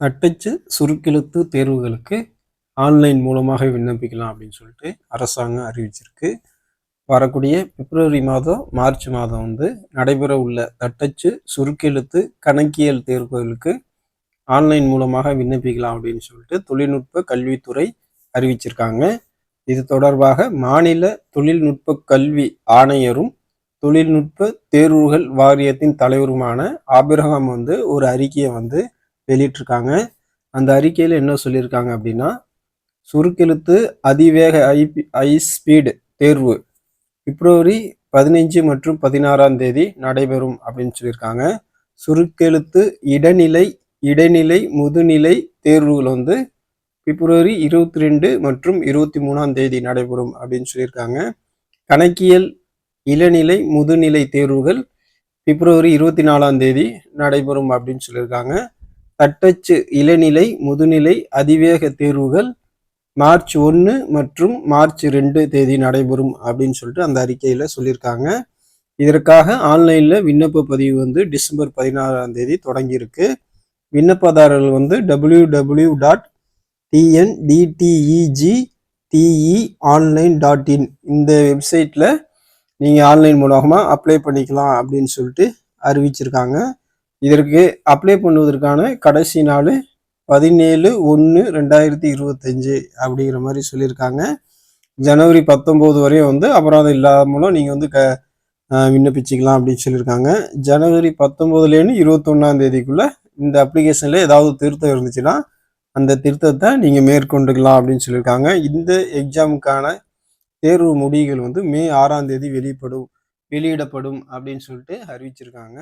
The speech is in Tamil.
தட்டச்சு சுருக்கெழுத்து தேர்வுகளுக்கு ஆன்லைன் மூலமாக விண்ணப்பிக்கலாம் அப்படின்னு சொல்லிட்டு அரசாங்கம் அறிவிச்சிருக்கு. வரக்கூடிய பிப்ரவரி மாதம் மார்ச் மாதம் வந்து நடைபெற உள்ள தட்டச்சு சுருக்கெழுத்து கணக்கியல் தேர்வுகளுக்கு ஆன்லைன் மூலமாக விண்ணப்பிக்கலாம் அப்படின்னு சொல்லிட்டு தொழில்நுட்ப கல்வித்துறை அறிவிச்சிருக்காங்க. இது தொடர்பாக மாநில தொழில்நுட்ப கல்வி ஆணையரும் தொழில்நுட்ப தேர்வுகள் வாரியத்தின் தலைவருமான ஆபிரகாம் வந்து ஒரு அறிக்கையை வந்து வெளியிட்டிருக்காங்க. அந்த அறிக்கையில் என்ன சொல்லியிருக்காங்க அப்படின்னா சுருக்கெழுத்து அதிவேக ஐபி ஐ தேர்வு பிப்ரவரி பதினைஞ்சு மற்றும் பதினாறாம் தேதி நடைபெறும் அப்படின்னு சொல்லியிருக்காங்க. சுருக்கெழுத்து இடைநிலை இடைநிலை முதுநிலை தேர்வுகள் வந்து பிப்ரவரி இருபத்தி ரெண்டு மற்றும் இருபத்தி மூணாம் தேதி நடைபெறும் அப்படின்னு சொல்லியிருக்காங்க. கணக்கியல் இளநிலை முதுநிலை தேர்வுகள் பிப்ரவரி இருபத்தி நாலாம் தேதி நடைபெறும் அப்படின்னு சொல்லியிருக்காங்க. தட்டச்சு இளநிலை முதுநிலை அதிவேக தேர்வுகள் மார்ச் ஒன்று மற்றும் மார்ச் ரெண்டு தேதி நடைபெறும் அப்படின்னு சொல்லிட்டு அந்த அறிக்கையில் சொல்லியிருக்காங்க. இதற்காக ஆன்லைனில் விண்ணப்ப பதிவு வந்து டிசம்பர் பதினாறாம் தேதி தொடங்கியிருக்கு. விண்ணப்பதாரர்கள் வந்து W W dot TNDTEG DE online dot in. இந்த வெப்சைட்டில் நீங்கள் ஆன்லைன் மூலமாக அப்ளை பண்ணிக்கலாம் அப்படின்னு சொல்லிட்டு அறிவிச்சிருக்காங்க. இதற்கு அப்ளை பண்ணுவதற்கான கடைசி நாள் பதினேழு ஒன்று ரெண்டாயிரத்தி இருபத்தஞ்சு அப்படிங்கிற மாதிரி சொல்லியிருக்காங்க. ஜனவரி பத்தொம்போது வரையும் வந்து அபராதம் இல்லாமலும் நீங்கள் வந்து க விண்ணப்பிச்சிக்கலாம் அப்படின்னு சொல்லியிருக்காங்க. ஜனவரி பத்தொம்போதுலேருந்து இருபத்தொன்னாம் தேதிக்குள்ளே இந்த அப்ளிகேஷனில் ஏதாவது திருத்தம் இருந்துச்சுன்னா அந்த திருத்தத்தை நீங்கள் மேற்கொண்டுக்கலாம் அப்படின்னு சொல்லியிருக்காங்க. இந்த எக்ஸாமுக்கான தேர்வு முடிவுகள் வந்து மே ஆறாம் தேதி வெளிப்படும் வெளியிடப்படும் அப்படின்னு சொல்லிட்டு அறிவிச்சிருக்காங்க.